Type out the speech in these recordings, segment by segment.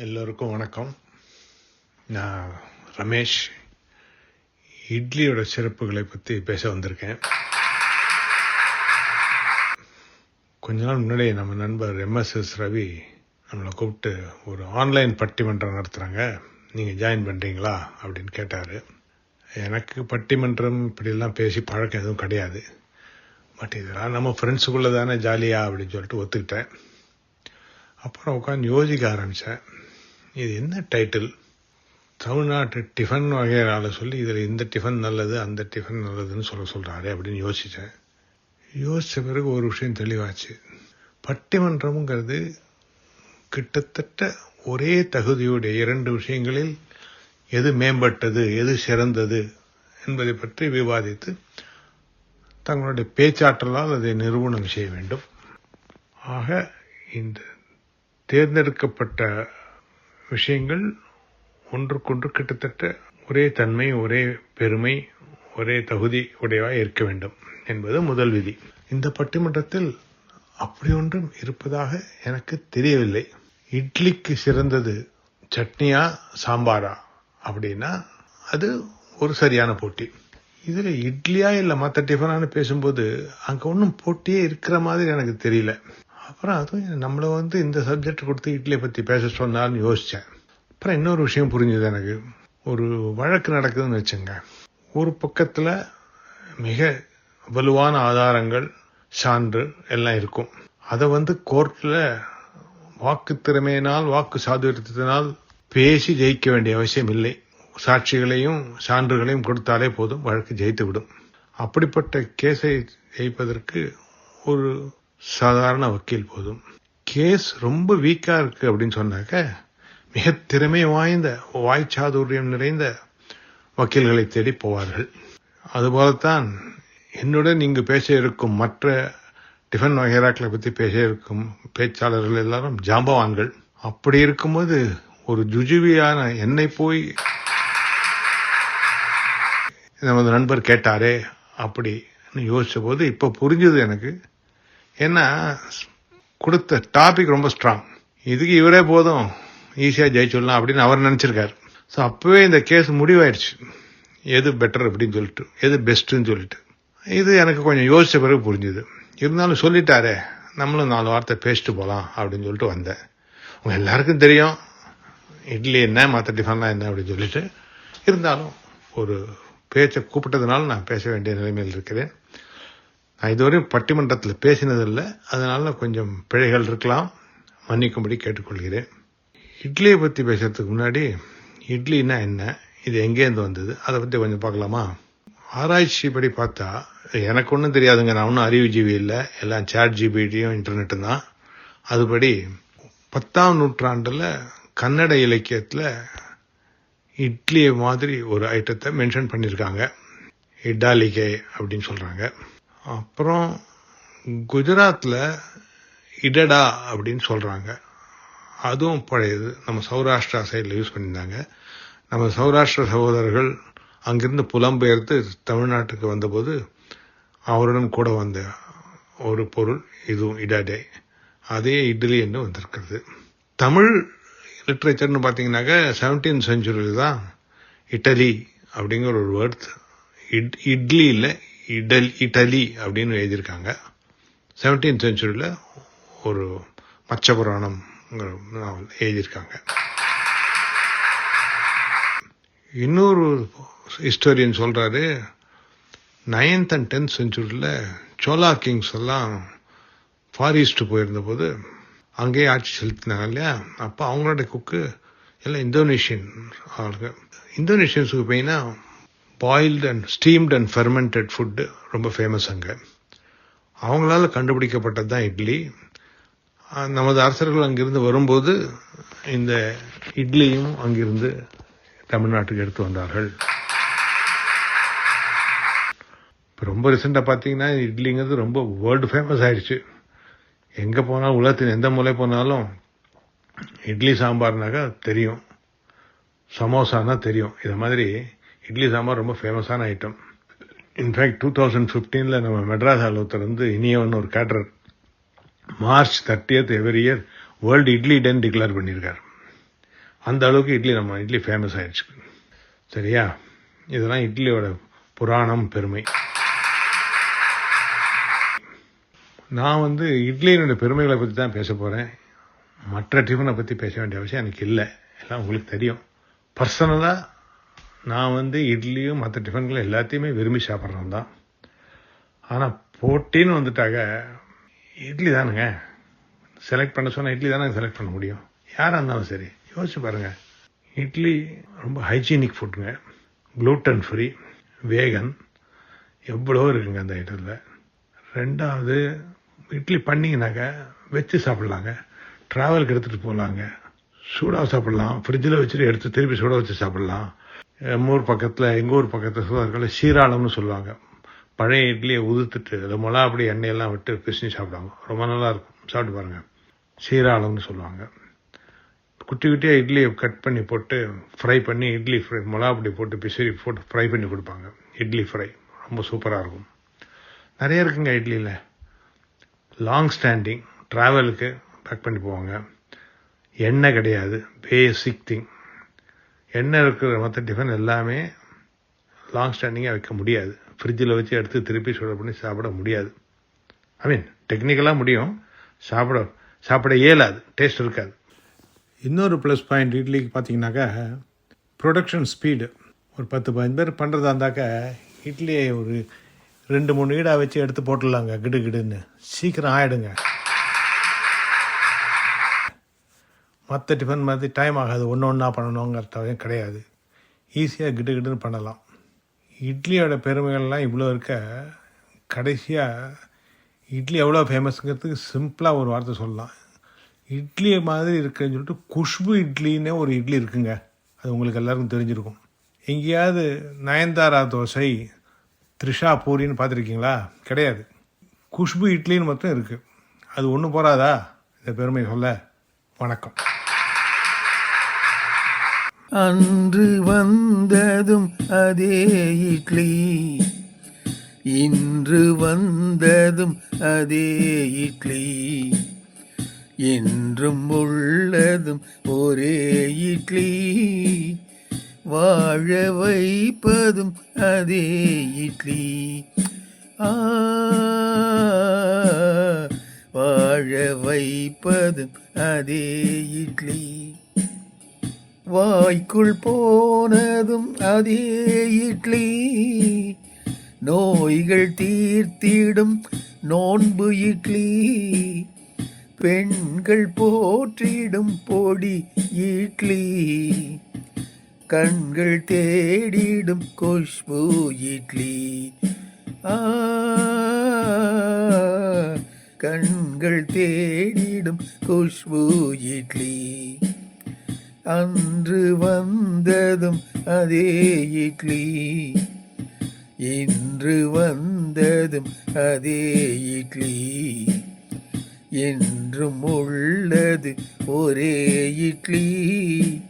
எல்லோருக்கும் வணக்கம். நான் ரமேஷ். இட்லியோட சிறப்புகளை பற்றி பேச வந்திருக்கேன். கொஞ்ச நாள் முன்னாடி நம்ம நண்பர் எம்எஸ்எஸ் ரவி நம்மளை கூப்பிட்டு ஒரு ஆன்லைன் பட்டிமன்றம் நடத்துகிறாங்க நீங்கள் ஜாயின் பண்ணுறீங்களா அப்படின்னு கேட்டார். எனக்கு பட்டிமன்றம் இப்படிலாம் பேசி பழக்கம் எதுவும் கிடையாது. பட் இதெல்லாம் நம்ம ஃப்ரெண்ட்ஸுக்குள்ளே தானே ஜாலியாக அப்படின்னு சொல்லிட்டு ஒத்துக்கிட்டேன். அப்புறம் உட்காந்து யோசிக்க ஆரம்பித்தேன் இது என்ன டைட்டில் தமிழ்நாட்டு டிஃபன் வகையால் சொல்லி இதில் இந்த டிஃபன் நல்லது அந்த டிஃபன் நல்லதுன்னு சொல்ல சொல்கிறாரு அப்படின்னு யோசித்தேன் யோசித்த பிறகு ஒரு விஷயம் தெளிவாச்சு. பட்டிமன்றம்ங்கிறது கிட்டத்தட்ட ஒரே தகுதியுடைய இரண்டு விஷயங்களில் எது மேம்பட்டது எது சிறந்தது என்பதை பற்றி விவாதித்து தங்களுடைய பேச்சாற்றலால் அதை நிறுவனம் செய்ய வேண்டும். ஆக இந்த தேர்ந்தெடுக்கப்பட்ட விஷயங்கள் ஒன்றுக்கொன்று கிட்டத்தட்ட ஒரே தன்மை ஒரே பெருமை ஒரே தகுதி உடையவாய் இருக்க வேண்டும் என்பது முதல் விதி. இந்த பட்டிமன்றத்தில் அப்படி ஒன்றும் இருப்பதாக எனக்கு தெரியவில்லை. இட்லிக்கு சிறந்தது சட்னியா சாம்பாரா அப்படின்னா அது ஒரு சரியான போட்டி. இதுல இட்லியா இல்ல மற்ற டிஃபனான்னு பேசும்போது அங்க ஒன்றும் போட்டியே இருக்கிற மாதிரி எனக்கு தெரியல. அப்புறம் அதுவும் நம்மளை வந்து இந்த சப்ஜெக்ட் கொடுத்து இட்லியை பற்றி பேச சொன்னாலும் யோசித்தேன் அப்புறம் இன்னொரு விஷயம் புரிஞ்சுது எனக்கு. ஒரு வழக்கு நடக்குதுன்னு வச்சுங்க. ஒரு பக்கத்தில் மிக வலுவான ஆதாரங்கள் சான்று எல்லாம் இருக்கும். அதை வந்து கோர்ட்டில் வாக்கு திறமையினால் வாக்கு சாதுரியத்தினால் பேசி ஜெயிக்க வேண்டிய அவசியம் இல்லை. சாட்சிகளையும் சான்றுகளையும் கொடுத்தாலே போதும் வழக்கு ஜெயித்து விடும். அப்படிப்பட்ட கேஸை ஜெயிப்பதற்கு ஒரு சாதாரண வக்கீல் போதும். கேஸ் ரொம்ப வீக்கா இருக்கு அப்படின்னு சொன்னாக்க மிக திறமை வாய்ந்த வாய்ச்சாதுரியம் நிறைந்த வக்கீல்களை தேடி போவார்கள். அதுபோலத்தான் என்னுடன் இங்கு பேச இருக்கும் மற்ற டிஃபன் வகைராக்களை பற்றி பேச இருக்கும் பேச்சாளர்கள் எல்லாரும் ஜாம்பவான்கள். அப்படி இருக்கும்போது ஒரு ஜுஜுவியான என்னை போய் நமது நண்பர் கேட்டாரே அப்படி யோசிச்ச போது இப்ப புரிஞ்சது எனக்கு. ஏன்னா கொடுத்த டாபிக் ரொம்ப ஸ்ட்ராங் இதுக்கு இவரே போதும் ஈஸியாக ஜெயிச்சுடலாம் அப்படின்னு அவர் நினச்சிருக்காரு. ஸோ அப்போவே இந்த கேஸ் முடிவாயிடுச்சு எது பெட்டர் அப்படின்னு சொல்லிட்டு எது பெஸ்ட்டுன்னு சொல்லிட்டு. இது எனக்கு கொஞ்சம் யோசித்த பிறகு புரிஞ்சுது. இருந்தாலும் சொல்லிட்டாரே நம்மளும் நாலு வார்த்தை பேசிட்டு போகலாம் அப்படின்னு சொல்லிட்டு வந்தேன். உங்கள் எல்லாருக்கும் தெரியும் இட்லி என்ன மற்ற டிஃபன்லாம் என்ன அப்படின்னு சொல்லிட்டு. இருந்தாலும் ஒரு பேச்சை கூப்பிட்டதுனால நான் பேச வேண்டிய நிலைமையில் இருக்கிறேன். நான் இதுவரையும் பட்டிமன்றத்தில் பேசினதில்லை. அதனால கொஞ்சம் பிழைகள் இருக்கலாம். மன்னிக்கும்படி கேட்டுக்கொள்கிறேன். இட்லியை பற்றி பேசுறதுக்கு முன்னாடி இட்லின்னா என்ன? இது எங்கேருந்து வந்தது? அதை பற்றி கொஞ்சம் பார்க்கலாமா? ஆராய்ச்சி படி பார்த்தா எனக்கு ஒன்றும் தெரியாதுங்க. நான் ஒன்றும் அறிவு ஜீவி இல்லை. எல்லாம் சேட் ஜிபிடியும் இன்டர்நெட்டும் தான். அதுபடி பத்தாம் நூற்றாண்டில் கன்னட இலக்கியத்தில் இட்லி மாதிரி ஒரு ஐட்டத்தை மென்ஷன் பண்ணியிருக்காங்க. இடாலிகை அப்படின்னு சொல்கிறாங்க அப்புறம் குஜராத்தில் இடடா அப்படின்னு சொல்கிறாங்க அதுவும் பழையது. நம்ம சௌராஷ்டிரா சைடில் யூஸ் பண்ணியிருந்தாங்க. நம்ம சௌராஷ்டிர சகோதரர்கள் அங்கிருந்து புலம்பெயர்த்து தமிழ்நாட்டுக்கு வந்தபோது அவருடன் கூட வந்த ஒரு பொருள் இதுவும் இடடை. அதே இட்லி என்று வந்திருக்கிறது. தமிழ் லிட்ரேச்சர்னு பார்த்தீங்கன்னாக்க செவன்டீன் செஞ்சுரியில் தான் இட்டலி அப்படிங்கிற ஒரு வேர்ட் இட்லி இல்லை இடல் இட்டலி அப்படின்னு எழுதியிருக்காங்க. செவன்டீன் செஞ்சுரியில் ஒரு மச்ச புராணம் நாவல் எழுதியிருக்காங்க. இன்னொரு ஹிஸ்டோரியன் சொல்கிறாரு நைன்த் அண்ட் டென்த் செஞ்சுரியில் சோலா கிங்ஸ் எல்லாம் ஃபாரிஸ்ட் போயிருந்தபோது அங்கேயே ஆட்சி செலுத்தினாங்க இல்லையா? அப்போ அவங்களோட குக்கு எல்லாம் இந்தோனேஷியன் ஆளுங்க. இந்தோனேஷியன்ஸுக்கு போயின்னா boiled and steamed and fermented food ரொம்ப ஃபேமஸ் அங்கே. அவங்களால கண்டுபிடிக்கப்பட்டது தான் இட்லி. நமது அரசர்கள் அங்கிருந்து வரும்போது இந்த இட்லியும் அங்கிருந்து தமிழ்நாட்டுக்கு எடுத்து வந்தார்கள். இப்போ ரொம்ப ரீசெண்டாக பார்த்தீங்கன்னா இட்லிங்கிறது ரொம்ப வேர்ல்டு ஃபேமஸ் ஆயிடுச்சு. எங்கே போனாலும் உலகத்தின் எந்த மூலை போனாலும் இட்லி சாம்பார்னாக்கா தெரியும். சமோசானா தெரியும். இதை மாதிரி இட்லி சாம்பார் ரொம்ப ஃபேமஸான item in fact two thousand ஃபிஃப்டீனில் நம்ம மெட்ராஸ் ஆலோத்தர் வந்து இனியவன் ஒரு cater March thirtieth every year world idli டேன்னு டிக்ளேர் பண்ணியிருக்காரு. அந்த அளவுக்கு இட்லி நம்ம இட்லி ஃபேமஸ் ஆயிடுச்சு. சரியா? இதெல்லாம் இட்லியோட புராணம் பெருமை. நான் வந்து இட்லியினுடைய பெருமைகளை பற்றி தான் பேச போகிறேன் மற்ற டிஃபனை பற்றி பேச வேண்டிய அவசியம் எனக்கு இல்லை. எல்லாம் உங்களுக்கு தெரியும். பர்சனலாக நான் வந்து இட்லியும் மற்ற டிஃபன்களும் எல்லாத்தையுமே விரும்பி சாப்பிட்றோம் தான். ஆனால் போட்டின்னு வந்துட்டாக இட்லி தானுங்க. செலக்ட் பண்ண சொன்னால் இட்லி தானே செலக்ட் பண்ண முடியும். யாராக இருந்தாலும் சரி யோசிச்சு பாருங்கள் இட்லி ரொம்ப ஹைஜீனிக் ஃபுட்டுங்க க்ளூட்டன் ஃப்ரீ வேகன் எவ்வளோ இருக்குங்க அந்த ஐட்டத்தில் ரெண்டாவது இட்லி பண்ணிங்கனாக்க வச்சு சாப்பிட்லாங்க. ட்ராவலுக்கு எடுத்துகிட்டு போகலாங்க சூடாக சாப்பிட்லாம். ஃப்ரிட்ஜில் வச்சுட்டு எடுத்து திருப்பி சூடாக வச்சு சாப்பிட்லாம். எங்கள் ஊர் பக்கத்தில் எங்கள் ஊர் பக்கத்தில் சுதார்கள் சீராளம்னு சொல்லுவாங்க. பழைய இட்லியை உதுத்துட்டு அதை மிளகா அப்படி எண்ணெயெல்லாம் விட்டு பிசினி சாப்பிடுவாங்க. ரொம்ப நல்லா இருக்கும். சாப்பிட்டு பாருங்கள் சீராளம்னு சொல்லுவாங்க. குட்டி குட்டியாக இட்லியை கட் பண்ணி போட்டு ஃப்ரை பண்ணி இட்லி ஃப்ரை மிளகா அப்படி போட்டு பிசிறி போட்டு ஃப்ரை பண்ணி கொடுப்பாங்க. இட்லி ஃப்ரை ரொம்ப சூப்பராக இருக்கும். நிறைய இருக்குங்க இட்லியில். லாங் ஸ்டாண்டிங் ட்ராவலுக்கு பேக் பண்ணி போவாங்க. எண்ணெய் கிடையாது. பேசிக் திங் எண்ணெய் இருக்கிற மற்ற டிஃபன் எல்லாமே லாங் ஸ்டாண்டிங்காக வைக்க முடியாது. ஃப்ரிட்ஜில் வச்சு எடுத்து திருப்பி சுட பண்ணி சாப்பிட முடியாது. ஐ மீன் டெக்னிக்கலாக முடியும். சாப்பிட சாப்பிட இயலாது. டேஸ்ட் இருக்காது. இன்னொரு ப்ளஸ் பாயிண்ட் இட்லிக்கு பார்த்தீங்கன்னாக்கா ப்ரொடக்ஷன் ஸ்பீடு ஒரு பத்து பதினஞ்சு பேர் பண்ணுறதா இருந்தாக்கா இட்லியை ஒரு ரெண்டு மூணு ஈடாக வச்சு எடுத்து போட்டுடலாங்க கிடு கிடுன்னு. சீக்கிரம் ஆகிடுங்க மற்ற டிஃபன் மாதிரி டைம் ஆகாது. ஒன்று ஒன்றா பண்ணணுங்கிறத கிடையாது. ஈஸியாக கிட்டு கிட்டுன்னு பண்ணலாம். இட்லியோட பெருமைகள்லாம் இவ்வளோ இருக்க கடைசியாக இட்லி எவ்வளோ ஃபேமஸுங்கிறதுக்கு சிம்பிளாக ஒரு வார்த்தை சொல்லலாம். இட்லி மாதிரி இருக்குன்னு சொல்லிட்டு குஷ்பு இட்லின்னே ஒரு இட்லி இருக்குங்க. அது உங்களுக்கு எல்லாருக்கும் தெரிஞ்சிருக்கும். எங்கேயாவது நயன்தாரா தோசை த்ரிஷா பூரின்னு பார்த்துருக்கீங்களா? கிடையாது. குஷ்பு இட்லின்னு மட்டும் இருக்குது அது ஒன்றும் போகாதா இந்த பெருமை சொல்ல வணக்கம். அன்று வந்ததும் அதே இட்லி. இன்று வந்ததும் அதே இட்லி. என்றும் உள்ளதும் ஒரே இட்லி. வாழ வைப்பதும் அதே இட்லி. ஆ வாழ வைப்பதும் அதே இட்லி. வாய்க்குள் போனதும் அதே இட்லி. நோய்கள் தீர்த்திடும் நோன்பு இட்லி. பெண்கள் போற்றிடும் பொடி இட்லி. கண்கள் தேடிடும் குஷ்பு இட்லி. கண்கள் தேடிடும் குஷ்பு இட்லி. அன்று வந்ததும் அதே இட்லி. இன்று வந்ததும் அதே இட்லி. என்றும் உள்ளது ஒரே இட்லி.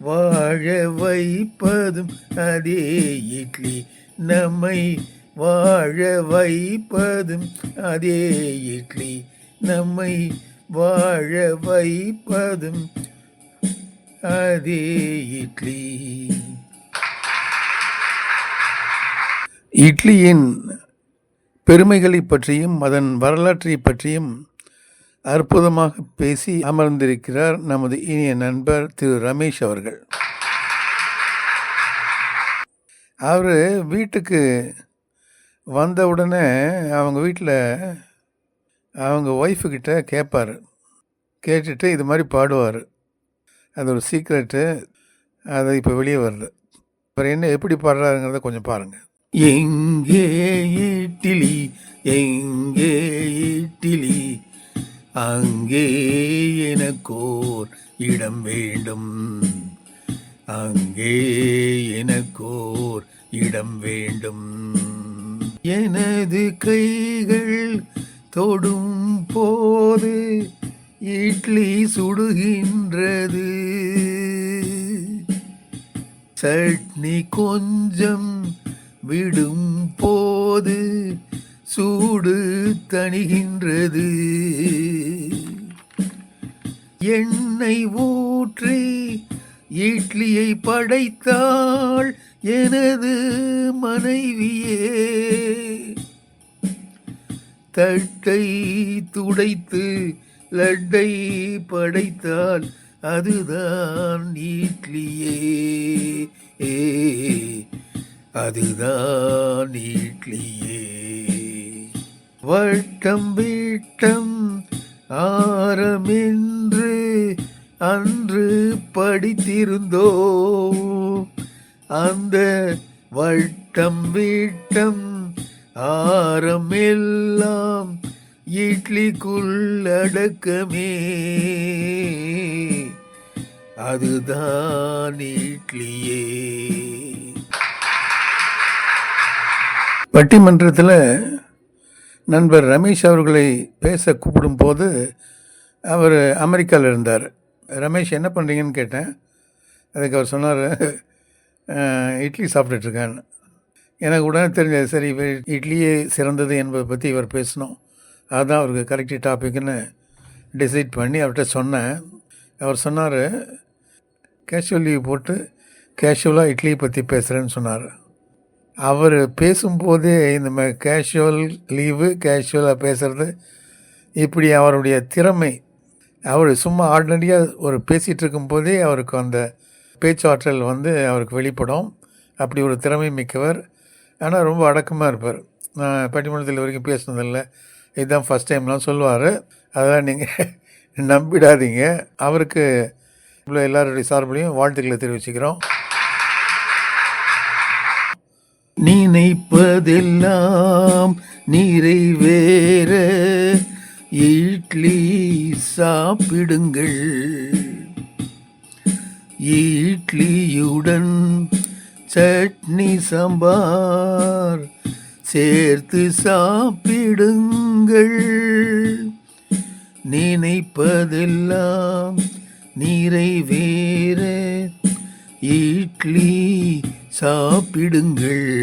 வாழ வைப்பதும் அதே இட்லி. நம்மை வாழ வைப்பதும் அதே இட்லி. நம்மை வாழ வைப்பதும் அதே இட்லி. இட்லியின் பெருமைகளை பற்றியும் அதன் வரலாற்றை பற்றியும் அற்புதமாக பேசி அமர்ந்திருக்கிறார் நமது இனிய நண்பர் திரு ரமேஷ் அவர்கள். அவர் வீட்டுக்கு வந்த உடனே அவங்க வீட்டில் அவங்க ஒய்ஃபுக்கிட்ட கேட்பார் கேட்டுட்டு இது மாதிரி பாடுவார். அது ஒரு சீக்ரெட்டு அது இப்போ வெளியே வருது. அப்புறம் என்ன எப்படி பாடுறாருங்கிறத கொஞ்சம் பாருங்கள் எங்கே இட்டிலி எங்கே இட்டிலி அங்கே எனக்கோர் இடம் வேண்டும். அங்கே எனக்கோர் இடம் வேண்டும். எனது கைகள் தொடும் போது இட்லி சுடுகின்றது. சட்னி கொஞ்சம் விடும் போது சூடு தணிகின்றது. எண்ணெய் ஊற்றி இட்லியை படைத்தாள் எனது மனைவியே. தட்டை துடைத்து லட்டை படைத்தால் அதுதான் இட்லியே ஏ அதுதான் இட்லியே வட்டம் வீட்டம் ஆரமென்று அன்று படித்திருந்தோ அந்த வட்டம் வீட்டம் ஆரமெல்லாம் இட்லிக்குள்ளடக்கமே அதுதான் இட்லியே. பட்டிமன்றத்தில் நண்பர் ரமேஷ் அவர்களை பேச கூப்பிடும்போது அவர் அமெரிக்காவில் இருந்தார். ரமேஷ் என்ன பண்ணுறீங்கன்னு கேட்டேன். அதுக்கு அவர் சொன்னார் இட்லி இட்லி சாப்பிட்டுட்ருக்கேன்னு எனக்கு உடனே தெரிஞ்சது சரி இட்லியே சிறந்தது என்பதை பற்றி இவர் பேசணும். அதுதான் அவருக்கு கரெக்ட் டாபிக்னு டிசைட் பண்ணி அவர்கிட்ட சொன்னேன். அவர் சொன்னார் கேஷுவல் லீவ் போட்டு கேஷுவலாக இட்லியை பற்றி பேசுகிறேன்னு சொன்னார். அவர் பேசும்போதே இந்த மாதிரி கேஷுவல் லீவு கேஷுவலாக பேசுகிறது இப்படி அவருடைய திறமை. அவர் சும்மா ஆர்டினரியாக ஒரு பேசிகிட்டு இருக்கும்போதே அவருக்கு அந்த பேச்சாற்றல் வந்து அவருக்கு வெளிப்படும். அப்படி ஒரு திறமை மிக்கவர். ஆனால் ரொம்ப அடக்கமாக இருப்பார். நான் பட்டிமன்றத்தில் வரைக்கும் பேசுனதில்லை. இதுதான் ஃபஸ்ட் டைம்லாம் சொல்லுவார். அதெல்லாம் நீங்கள் நம்பிடாதீங்க. அவருக்கு இவ்வளோ எல்லாருடைய சார்பிலையும் வாழ்த்துக்களை தெரிவிச்சுக்கிறோம். நினைப்பதெல்லாம் நிறைவேற இட்லி சாப்பிடுங்கள். இட்லியுடன் சட்னி சாம்பார். சேர்த்து சாப்பிடுங்கள். நினைப்பதெல்லாம் நிறைவேற இட்லி சாப்பிடுங்கள்.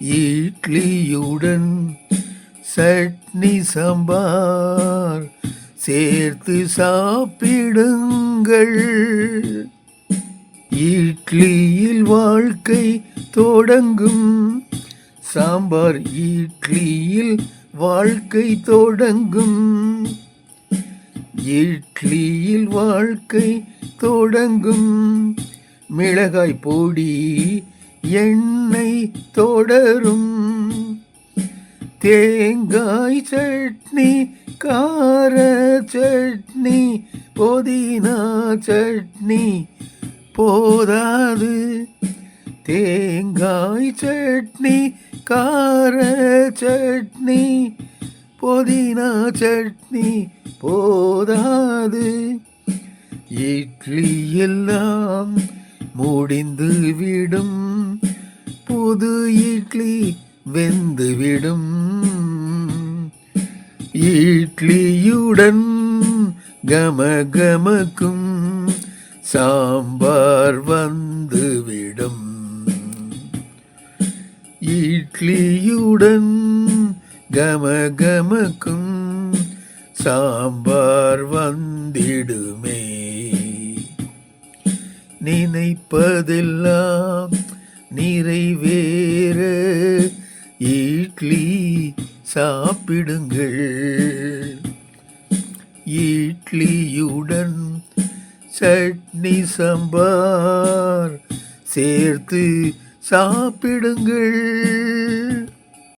இட்லியுடன் சட்னி சம்பார் சேர்த்து சாப்பிடுங்கள். இட்லியில் வாழ்க்கை தொடங்கும். சாம்பார் இட்லியில் வாழ்க்கை தொடங்கும். இட்லியில் வாழ்க்கை தொடங்கும். மிளகாய் பொடி எண்ணெய் தொடரும். தேங்காய் சட்னி கார சட்னி புதினா சட்னி போதாது. தேங்காய் சட்னி கார சட்னி புதினா சட்னி போதாது. இட்லி எல்லாம் முடிந்து விடும். புது இட்லி வெந்துவிடும் இட்லியுடன் கம கமக்கும். சாம்பார் வந்துவிடும். இட்லியுடன் கமகமக்கும் சாம்பார் வந்திடுமே. நினைப்பதெல்லாம் நிறைவேற. இட்லி சாப்பிடுங்கள். இட்லியுடன் சட் சாம்பார் சேர்த்து சாப்பிடுங்கள்.